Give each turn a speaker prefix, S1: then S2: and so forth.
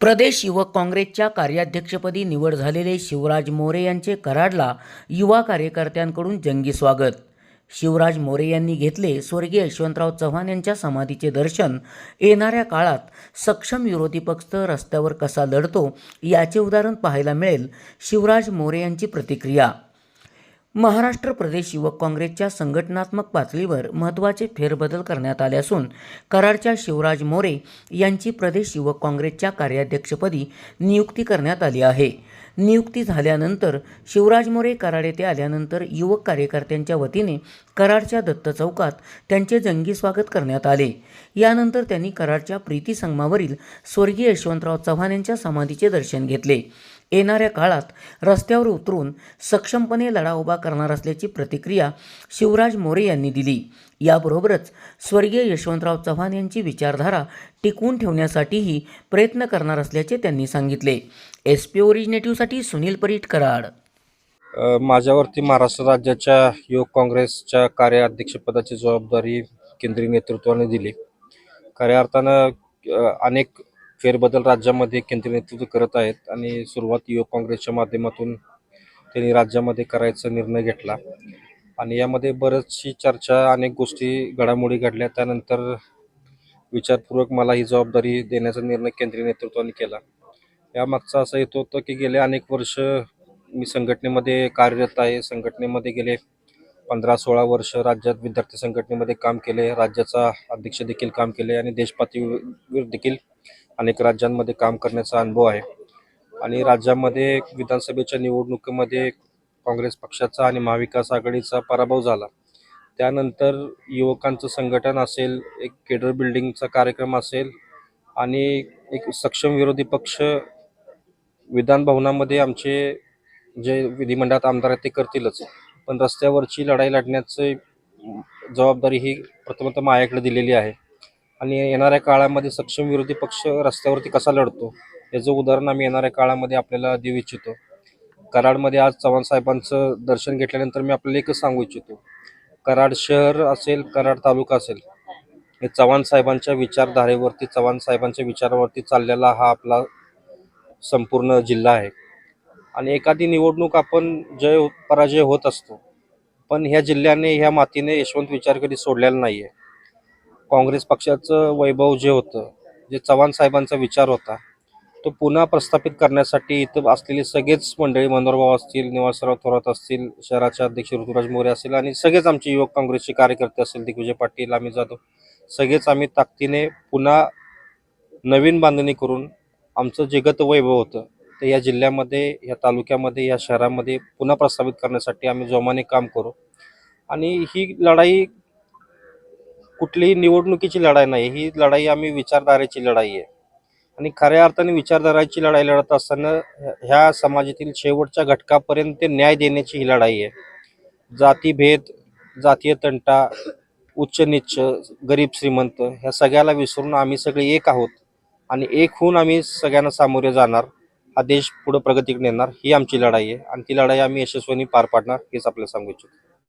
S1: प्रदेश युवक काँग्रेसच्या कार्याध्यक्षपदी निवड झालेले शिवराज मोरे यांचे कराडला युवा कार्यकर्त्यांकडून जंगी स्वागत. शिवराज मोरे यांनी घेतले स्वर्गीय यशवंतराव चव्हाण यांच्या समाधीचे दर्शन. येणाऱ्या काळात सक्षम विरोधी पक्ष रस्त्यावर कसा लढतो याचे उदाहरण पाहायला मिळेल शिवराज मोरे यांची प्रतिक्रिया. महाराष्ट्र प्रदेश युवक काँग्रेसच्या संघटनात्मक पातळीवर महत्त्वाचे फेरबदल करण्यात आले असून कराडच्या शिवराज मोरे यांची प्रदेश युवक काँग्रेसच्या कार्याध्यक्षपदी नियुक्ती करण्यात आली आहे. नियुक्ती झाल्यानंतर शिवराज मोरे कराड येथे आल्यानंतर युवक कार्यकर्त्यांच्या वतीने कराडच्या दत्त चौकात त्यांचे जंगी स्वागत करण्यात आले. यानंतर त्यांनी कराडच्या प्रीती संगमावरील स्वर्गीय यशवंतराव चव्हाण यांच्या समाधीचे दर्शन घेतले. येणाऱ्या काळात रस्त्यावर उतरून सक्षमपणे लढा उभा करणार असल्याची प्रतिक्रिया शिवराज मोरे यांनी दिली. याबरोबरच स्वर्गीय यशवंतराव चव्हाण यांची विचारधारा टिकवून ठेवण्यासाठीही प्रयत्न करणार असल्याचे त्यांनी सांगितले. एस पी ओरिजिनेटिव्हसाठी सुनील परीट कराड.
S2: माझ्यावरती महाराष्ट्र राज्याच्या युवक काँग्रेसच्या कार्याध्यक्षपदाची जबाबदारी केंद्रीय नेतृत्वाने दिली. खऱ्या अर्थानं अनेक फेरबदल राज्यामध्ये केंद्रीय नेतृत्व करत आहेत आणि सुरुवात युवक काँग्रेसच्या माध्यमातून त्यांनी राज्यामध्ये करायचा निर्णय घेतला. आणि यामध्ये बरीचशी चर्चा अनेक गोष्टी घडामोडी घडल्या. त्यानंतर विचारपूर्वक मला ही जबाबदारी देण्याचा निर्णय केंद्रीय नेतृत्वाने केला. यामागचा असं येत होतं की गेले अनेक वर्ष मी संघटनेमध्ये कार्यरत आहे. संघटनेमध्ये गेले पंधरा सोळा वर्ष राज्यात विद्यार्थी संघटनेमध्ये काम केले. राज्याचा अध्यक्ष देखील काम केले आणि देशपातळीवर देखील अनेक राज्यांमध्ये काम करण्याचा अनुभव आहे. आणि राज्यामध्ये विधानसभेच्या निवडणुकीमध्ये काँग्रेस पक्षाचा आणि महाविकास आघाडीचा पराभव झाला. त्यानंतर युवकांचं संघटन असेल एक केडर बिल्डिंगचा कार्यक्रम असेल आणि एक सक्षम विरोधी पक्ष विधान भवनामध्ये आमचे जे विधिमंडळात आमदार आहेत ते करतीलच. पण रस्त्यावरची लढाई लढण्याची जबाबदारी ही प्रथमतः माझ्याकडे दिलेली आहे. आणि येणाऱ्या काळामध्ये सक्षम विरोधी पक्ष रस्त्यावरती कसा लढतो याचं उदाहरण आम्ही येणाऱ्या काळामध्ये आपल्याला देऊ इच्छितो. कराडमध्ये आज चव्हाण साहेबांचं दर्शन घेतल्यानंतर मी आपल्याला एकच सांगू इच्छितो. कराड शहर असेल कराड तालुका असेल हे चव्हाण साहेबांच्या विचारधारेवरती चव्हाण साहेबांच्या विचारावरती चाललेला हा आपला संपूर्ण जिल्हा आहे. आणि एखादी निवडणूक आपण जय पराजय होत असतो पण ह्या जिल्ह्याने ह्या मातीने यशवंत विचार कधी सोडलेला नाही आहे काँग्रेस पक्षाचं वैभव जे होतं जे चव्हाण साहेबांचा विचार होता तो पुन्हा प्रस्थापित करण्यासाठी इथं असलेली सगळेच मंडळी मनोहरभाऊ असतील निवासराव थोरात असतील शहराचे अध्यक्ष ऋतुराज मोरे असतील आणि सगळेच आमचे युवक काँग्रेसचे कार्यकर्ते असतील दिग्विजय पाटील आम्ही जाधव सगळेच आम्ही ताकदीने पुन्हा नवीन बांधणी करून आमचं जे गत वैभव होतं ते या जिल्ह्यामध्ये या तालुक्यामध्ये या शहरामध्ये पुन्हा प्रस्थापित करण्यासाठी आम्ही जोमाने काम करू. आणि ही लढाई कुठलीही निवडणुकीची लढाई नाही. ही लढाई आम्ही विचारधारेची लढाई आहे. आणि खऱ्या अर्थाने विचारधाराची लढाई लढत असताना ह्या समाजातील शेवटच्या घटकापर्यंत न्याय देण्याची ही लढाई आहे. जातीभेद जातीय तंटा उच्च निच्च गरीब श्रीमंत ह्या सगळ्याला विसरून आम्ही सगळे एक आहोत. आणि एक होऊन आम्ही सगळ्यांना सामोरे जाणार. हा देश पुढे प्रगतीकडे नेणार. ही आमची लढाई आहे. आणि ती लढाई आम्ही यशस्वीने पार पाडणार हेच आपल्याला सांगू इच्छितो.